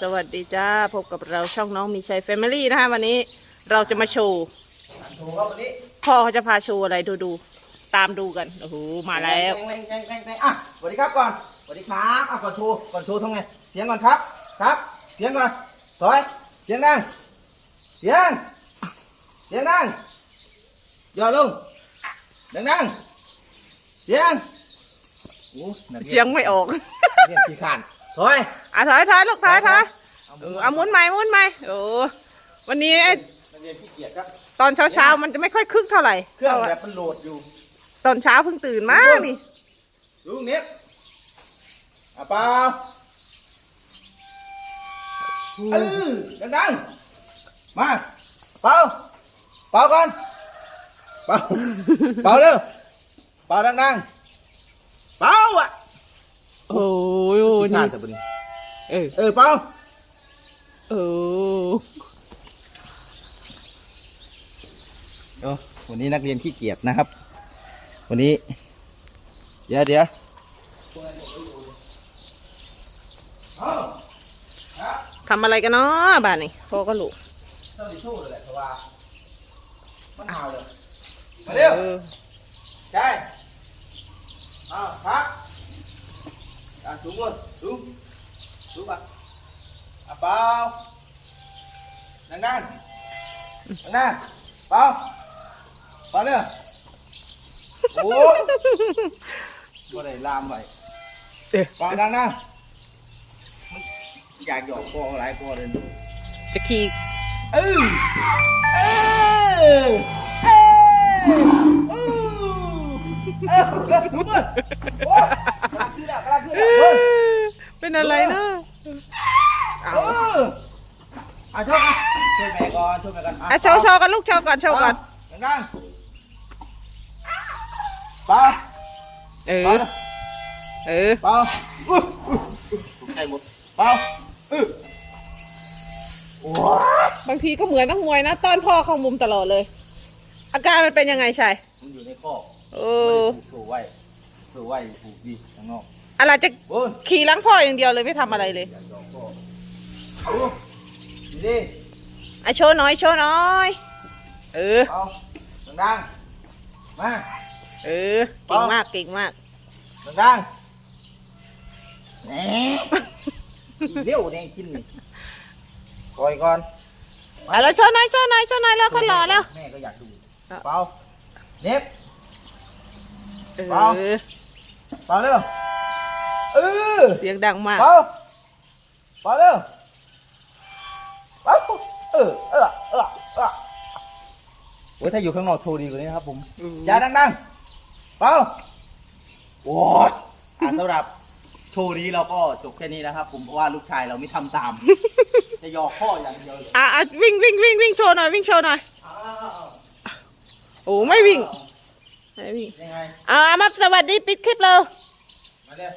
สวัสดีจ้า พบกับเราช่องน้องมีชัยแฟมิลี่นะคะวันนี้เราจะมาโชว์ถูกครับวันนี้พ่อเขาจะพาโชว์อะไรดูดูๆตามดูกันโอ้โหมาแล้วแรงแรงแรงแรงแรงอะสวัสดีครับก่อนสวัสดีครับอะก่อนโชว์ก่อนโชว์ทำไงเสียงก่อนครับครับ เสียงก่อนสอยเสียงดังเสียง เสียงดังย่อลงดังดังเสียงโอ้นักรีนเสียงไม่ออกเรียนขี้ขาน สอยอะถอยถอยลูกถอยถอยเอาเออเอาหมุนใหม่หมุนใหม่โอ้วันนี้ไอ้นักเรียนขี้เกียจครับ ตอนเช้าเช้าๆมันจะไม่ค่อยคึกเท่าไหร่ เครื่องแบบมันโหลดอยู่ ตอนเช้าเพิ่งตื่นมาดิลูกเนี้ยอะเปล่าเออดังๆ มาเป่าเป่าก่อนเป่าเป่าเร็วเป่าดังๆเป่าอะ โอ้ยขี้นี่ข้านแต่บนนี้เออเออเป่าเออเออวันนี้นักเรียนขี้เกียจนะครับ วันนี้ เดี๋ยวเดี๋ยวเอาทำอะไรกันเนาะบ้านนี้พ่อก็ลูกเท่าที่สู้เลยแหละแต่ว่ามันหาวเลยมาเร็วเออ ใช่เอาพัก อะสูงก่อนสูงสูงป่ะอะเปล่านั่งนั่งนั่งนั่งเปล่าเปล่าเนี่ยโอ้ยบ่ได้ลามไว้เอ๊ะเปล่านั่งนั่งอยากหยอกคอหลายคอเลยจะขี่เออเออเออเออ เป็นอะไรนะเอออะโชว์กันช่วยแม่ก่อนช่วยแม่ก่อนอะโชว์โชว์กันลูกโชว์ก่อนโชว์ก่อนดังๆปาเอเปล่าอเออเปล่าอุ๊ยอุ๊ยตกใจหมดปาบางทีก็เหมือนนักมวยนะต้อนพ่อเข้ามุมตลอดเลย อาการมันเป็นยังไงชายมันอยู่ในคอเออสูไว้ สูไว้ผูกดีข้างนอกอะไรจะโอ้ยขี่หล้างพ่ออย่างเดียวเลยไม่ทำอะไรเลยอยากหยอกพ่อเอาดีดีอะโชว์หน้อยโชว์หน้อย เออ เอาดังๆมา เออ เก่งมากเก่งมาก ดังๆแหนเร็วเนี่ยกินนี่ปล่อยก่อน อะแล้วโชว์หน้อยโชว์หน้อยโชว์หน้อยแล้วคนรอแล้ว แม่ก็อยากดูเอาเปล่าเน็บ เอเปล่า อ เปล่าเร็วเออเสียงดังมากเปล่าเปล่าเร็วเปล่าเออเออเออเออโอ้ยถ้าอยู่ข้างนอกโชว์ดีกว่านี้นะครับผมอย่าดังๆเปล่าโอ้ยอ่าสำหรับโชว์นี้เราก็จบแค่นี้นะครับ ผมเพราะว่าลูกชายเราไม่ทำตาม จะหยอกพ่ออย่างเดียวเลยอะอะวิ่งวิ่งวิ่งวิ่งโชว์หน่อยวิ่งโชว์หน่อย อ้าว โอ้ไม่วิ่ง ไม่วิ่งยังไงอะมาสวัสดีปิดคลิปเลยมาเลย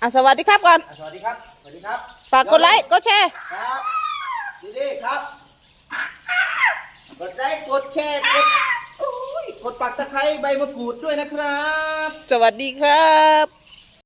อะสวัสดีครับก่อน อะสวัสดีครับ สวัสดีครับฝากกดไลค์กดแชร์ ครับดีๆครับกดไลค์กดแชร์กดโอ้ยกดปักตะไคร้ใบมะกรูดด้วยนะครับ สวัสดีครับ